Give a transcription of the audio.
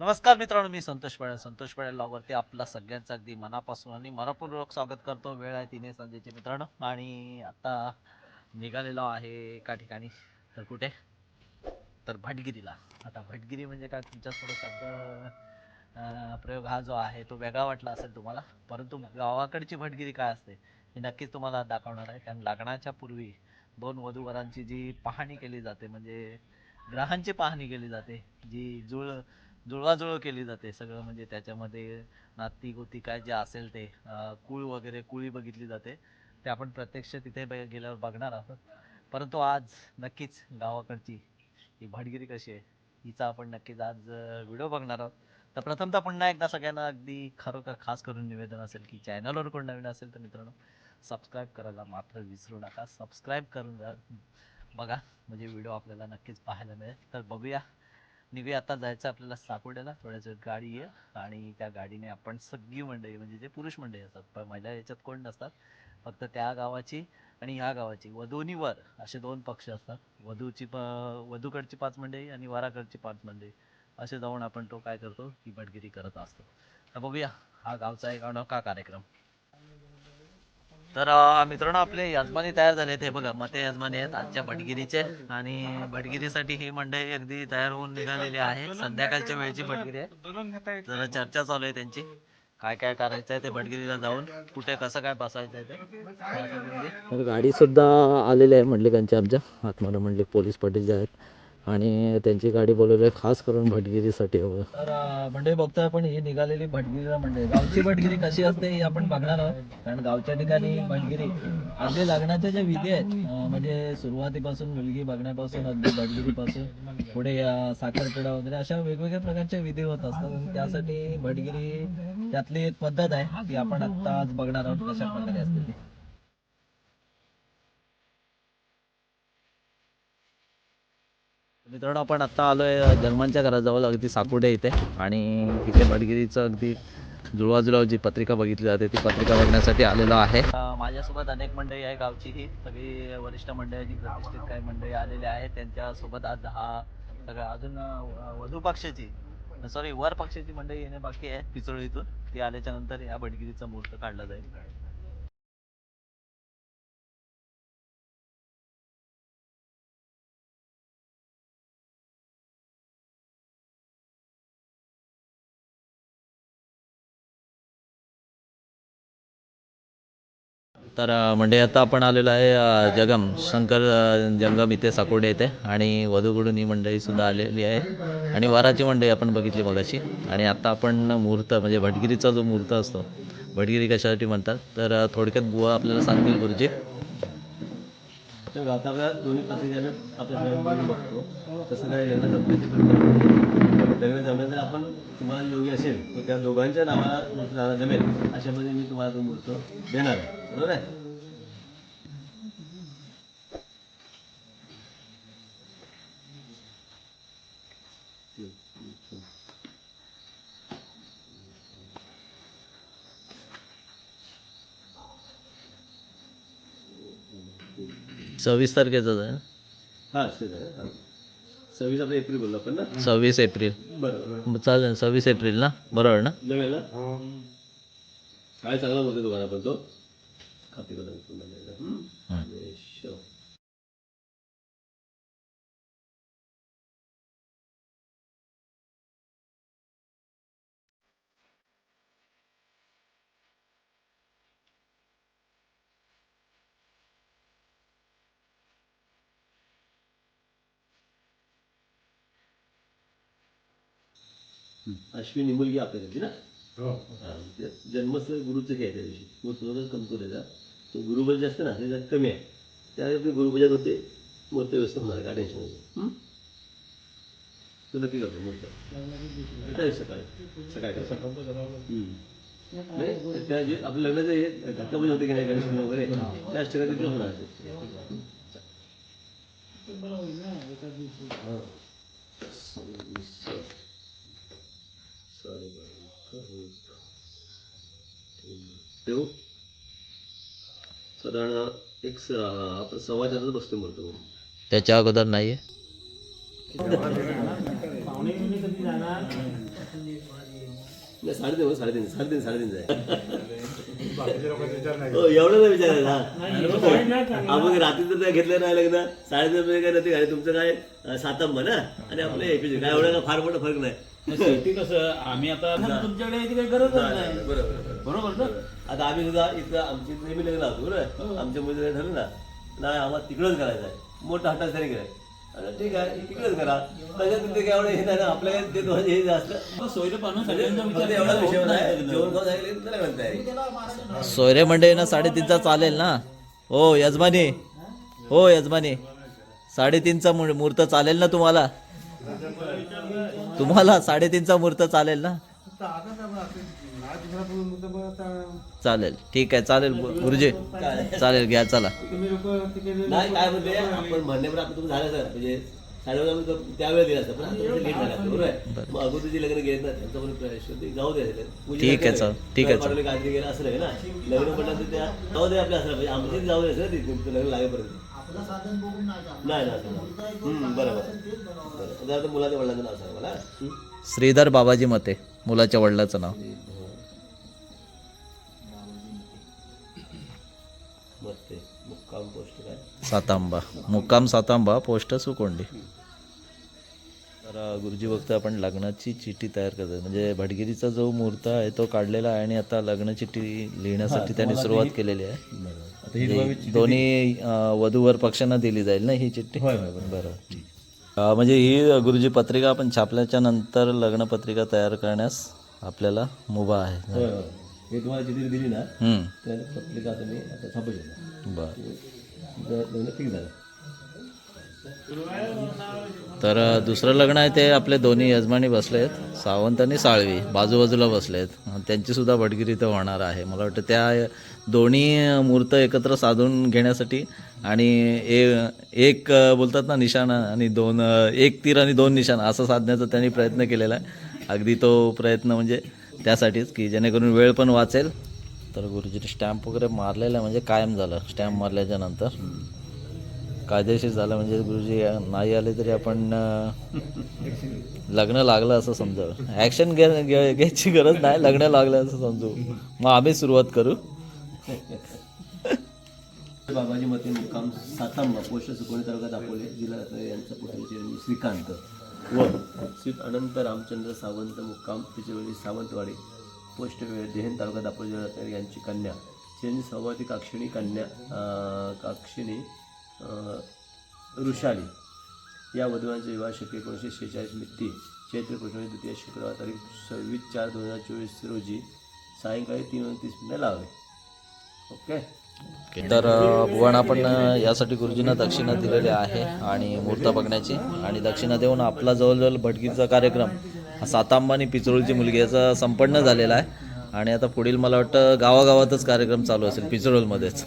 नमस्कार मित्रांनो मी संतोष पळे संतोष पळे लॉगवरती आपला सगळ्यांचं अगदी मनापासून आणि मनपूर्वक स्वागत करतो. वेळ आहे तिने संजयचे मित्रांनो. आणि आता निघालेलो आहे एका ठिकाणी. तर कुठे? तर भटगिरीला. आता भटगिरी म्हणजे काय? तुमच्यासोबत शब्द प्रयोग हा जो आहे तो वेगळा वाटला असेल तुम्हाला. परंतु गावाकडची भटगिरी काय असते? हे नक्कीच तुम्हाला दाखवणार आहे. कारण लग्नाच्या पूर्वी दोन वधूवरांची जी पाहणी केली जाते म्हणजे ग्रहांची पाहणी केली जाते जी जुळ जुळवाजुळव केली जाते सगळं म्हणजे त्याच्यामध्ये नाती गोती काय जे असेल ते अं, कुळ वगैरे कुळी बघितली जाते. ते आपण प्रत्यक्ष तिथे बघ- गेल्यावर बघणार आहोत. परंतु आज नक्कीच गावाकडची ही भाटगिरी कशी आहे हिचा आपण नक्कीच आज व्हिडिओ बघणार आहोत. तर प्रथमतः पुन्हा एकदा सगळ्यांना अगदी खरोखर खास करून निवेदन असेल की चॅनलवर कोण नवीन असेल तर मित्रांनो सबस्क्राईब करायला मात्र विसरू नका. सबस्क्राईब करून जा बघा म्हणजे व्हिडिओ आपल्याला नक्कीच पाहायला मिळेल. तर बघूया निघूया आता जायचं आपल्याला साकोड्याला. थोड्याच वेळ गाडी आहे आणि त्या गाडीने आपण सगळी मंडळी म्हणजे जे पुरुष मंडळी असतात पण महिला याच्यात कोण नसतात फक्त त्या गावाची आणि ह्या गावाची. वधूनी वर असे दोन पक्ष असतात. वधूची प वधूकडची पाच मंडळी आणि वराकडची पाच मंडळी. असे जाऊन आपण तो काय करतो ही बटगिरी करत असतो. तर बघूया हा गावचा एक अनोखा कार्यक्रम. तर मित्रांनो आपले यजमानी तयार झाले ते बघा मते यजमानी आहेत आजच्या भटगिरीचे. आणि भटगिरीसाठी ही मंडळी अगदी तयार होऊन निघालेली आहे. संध्याकाळच्या वेळची भटगिरी आहे. जरा चर्चा चालू आहे त्यांची. काय काय करायचं आहे ते भटगिरीला जाऊन कुठे कसं काय बसायचं आहे ते. गाडी सुद्धा आलेली आहे मंडलिकांच्या आमच्या. आत्माला मंडलिक पोलीस पाटील जे आहेत. आणि त्यांची गाडी बोलवली आहे खास करून भटगिरीसाठी हो. तर म्हणजे बघतोय आपण ही निघालेली भटगिरीला म्हणजे गावची भटगिरी कशी असते हे आपण बघणार आहोत. कारण गावच्या ठिकाणी भटगिरी अगदी लग्नाच्या ज्या विधी आहेत म्हणजे सुरुवातीपासून मुलगी बघण्यापासून अगदी भटगिरीपासून पुढे साखरपुडा वगैरे अशा वेगवेगळ्या प्रकारच्या विधी होत असतात. त्यासाठी भटगिरी त्यातली एक पद्धत आहे ती आपण आता बघणार आहोत कशा प्रकारे असते मित्रांनो आपण आता आलोय जर्मनच्या घराजवळ अगदी साकुडे इथे. आणि इथे भटगिरीचं अगदी जुळवाजुळव जी पत्रिका बघितली जाते ती पत्रिका बघण्यासाठी आलेलो आहे. माझ्यासोबत अनेक मंडळी आहे गावची ही सगळी वरिष्ठ मंडळी प्रतिष्ठित काही मंडळी आलेली आहेत त्यांच्यासोबत आज हा सगळं अजून वधू पक्षाची सॉरी वर पक्षाची मंडळी येणे बाकी आहे पिचोळीतून. ती आल्याच्यानंतर या भटगिरीचा मुहूर्त काढला जाईल. तर म्हणजे आता आपण आलेलो आहे जगम. शंकर जंगम इथे साकोडे येते आणि वधूकडून ही मंडळीसुद्धा आलेली आहे. आणि वराची मंडळी आपण बघितली मगाशी. आणि आता आपण मुहूर्त म्हणजे भटगिरीचा जो मुहूर्त असतो भटगिरी कशासाठी म्हणतात? तर थोडक्यात बुवा आपल्याला सांगतील गुरुजी. दोन्ही पत्रिकेनं आपल्या सगळ्यांना बघतो तसं काय लग्न जमण्याची लग्न जमलं तर आपण तुम्हाला योगी असेल तर त्या दोघांच्या नावाला नावाला जमेल अशामध्ये मी तुम्हाला तो मुहूर्त देणार आहे. बरोबर आहे? सव्वीस तारखेचाच आहे. हां आहे हां. सव्वीस आपलं एप्रिल बोललो आपण ना? सव्वीस एप्रिल. बरं चालेल सव्वीस एप्रिल ना? बरोबर ना? जमेल ना? काय चांगला बोलतो तुम्हाला पण तो? खात्री करून अश्विनी मुलगी आपल्या घरची ना? हा, ते जन्मस्थळ गुरुचं हे आहे त्या दिवशी. कमतो त्याचा तो गुरुबल जे असतं ना ते जरा कमी आहे. त्यावेळी गुरुपूजा करते मूर्त व्यवस्थित होणार काय टेन्शन नाही. तू नक्की करतो मूर्त. काय सकाळी? सकाळी. नाही त्या जे आपलं लग्नाचं हे घटनापूजा होते की नाही गणेश वगैरे त्या अष्टकाची ते होणार ते. हा. ठेवू? साधारण एक स- आपण सव्वा बसतो म्हणतो. त्याच्या अगोदर नाही आहे नाही साडेतीन हो, साडेतीन साडेतीन साडेतीन हो एवढं नाही विचारायला आपण रात्री जर नाही घेतलं नाही लग्न. साडेतीन मध्ये काय नाही घाली तुमचं काय सातंब ना? आणि आपलं एपीजी काय एवढं काय फार मोठा फरक नाही. शेवटी कसं आम्ही आता तुमच्याकडे यायची काही गरजच नाही बरोबर बरोबर. ना? आता आम्ही सुद्धा इथं आमची नेहमी लग्न होतो बरोबर? आमच्या मुलीने ठरलं ना नाही आम्हाला तिकडंच करायचं आहे. मोठा हट्टा तरी करायचं ठीक आहे तिकडेच करा. त्याच्यात तिथे काय एवढं हे नाही ना आपल्या ते दोन हे जास्त. सोयरे पाहून सगळ्यांचा फक्त विचार एवढा विषय नाही. जेवण सांगितलं म्हणताय सोयरे मंडळी ना साडेतीनचा चालेल ना? हो यजमानी. हो यजमानी. साडेतीनचा मु- मुहूर्त चालेल ना तुम्हाला? तुम्हाला साडेतीनचा मुहूर्त चालेल ना? चालेल ठीक आहे चालेल गुरुजी. चालेल घ्या चला. नाही काय म्हणते? आपण म्हणण्यावर आपण तुम्ही झालं सर. म्हणजे साडेबारा त्यावेळेला दिला असतं पण आता लेट झाला बरोबर आहे? मग अगोदर जे लग्न गेले ना त्यांचं पण जाऊ द्या पूजेला ठीक आहे, काय चल. ठीक आहे, चल. पाठवले काहीतरी गेलं असं नाही ना? लग्न म्हटलं तर त्या जाऊ दे आपल्या असं पाहिजे आमच्या जाऊ ना ते तुमचं लग्न लागेपर्यंत. नाही ना बरोबर. बरं. आता आता मुलाच्या वडिलांचं नाव सांगा मला. श्रीधर बाबाजी मते मुलाच्या वडिलाचं नाव. मस्त आहे मुक्काम पोस्ट काय? सातांबा. मुक्काम सातांबा पोस्ट सुकोंडी. तर गुरुजी बघतो आपण लग्नाची चिठ्ठी तयार करतात. म्हणजे भटगिरीचा जो मुहूर्त आहे तो काढलेला आहे आणि आता लग्न चिठ्ठी लिहिण्यासाठी त्यांनी सुरुवात केलेली आहे. म्हणजे दोन्ही वधूवर पक्षांना दिली जाईल ना ही चिठ्ठी बरोबर. म्हणजे ही गुरुजी पत्रिका आपण छापल्याच्या नंतर लग्न पत्रिका तयार करण्यास आपल्याला मुभा आहे. हे तुम्हाला चिठी दिली ना हम्म, त्या पत्रिका तुम्ही आता छापू शकता बरं. तर फिक्स झालं. तर दुसरं लग्न आहे ते आपले दोन्ही यजमानी बसले आहेत सावंत आणि साळवी बाजूबाजूला बसले आहेत त्यांची सुद्धा भटगिरी इथं होणार आहे. मला वाटतं त्या दोन्ही मूर्त एकत्र साधून घेण्यासाठी आणि ए एक बोलतात ना निशाण आणि दोन एक तीर आणि दोन निशाण असं साधण्याचा त्यांनी प्रयत्न केलेला आहे. अगदी तो प्रयत्न म्हणजे त्यासाठीच की जेणेकरून वेळ पण वाचेल. तर गुरुजीने स्टॅम्प वगैरे मारलेला म्हणजे कायम झालं. स्टॅम्प मारल्याच्या नंतर. कायदेशीर झालं म्हणजे गुरुजी नाही आले तरी आपण लग्न लागलं असं समजावं. ॲक्शन घ्या घ्यायची गरज नाही लग्न लागलं असं समजू. मग आम्ही सुरुवात करू. बाबाजी मते मुक्काम सातांबा पोस्ट सुकोणी तालुका दापोले जिल्हा यांचा श्रीकांत. व श्री अनंत रामचंद्र सावंत मुक्काम तिचे सावंतवाडी पोस्ट देहन तालुका दापोली जिल्हा यांची कन्या चिरंजीव सौभाती काक्षिणी कन्या काक्षिणी ऋषाली या वधवांचे विवाह शक्य एकोणीसशे शेहेचाळीस मित्ती चैत्र पौर्णिमे द्वितीय शुक्रवार तारीख सव्वीस चार दोन हजार चोवीस रोजी सायंकाळी तीन तीस मिनिटं लावले ओके? तर अ, आपण यासाठी गुरुजींना दक्षिणा दिलेली आहे आणि मूर्त बघण्याची. आणि दक्षिणा देऊन आपला जवळजवळ भटकीचा कार्यक्रम सातांबानी सातांबा आणि मुलगी याचा संपन्न झालेला आहे. आणि आता पुढील मला वाटतं गावागावातच कार्यक्रम चालू असेल पिचोळमध्येच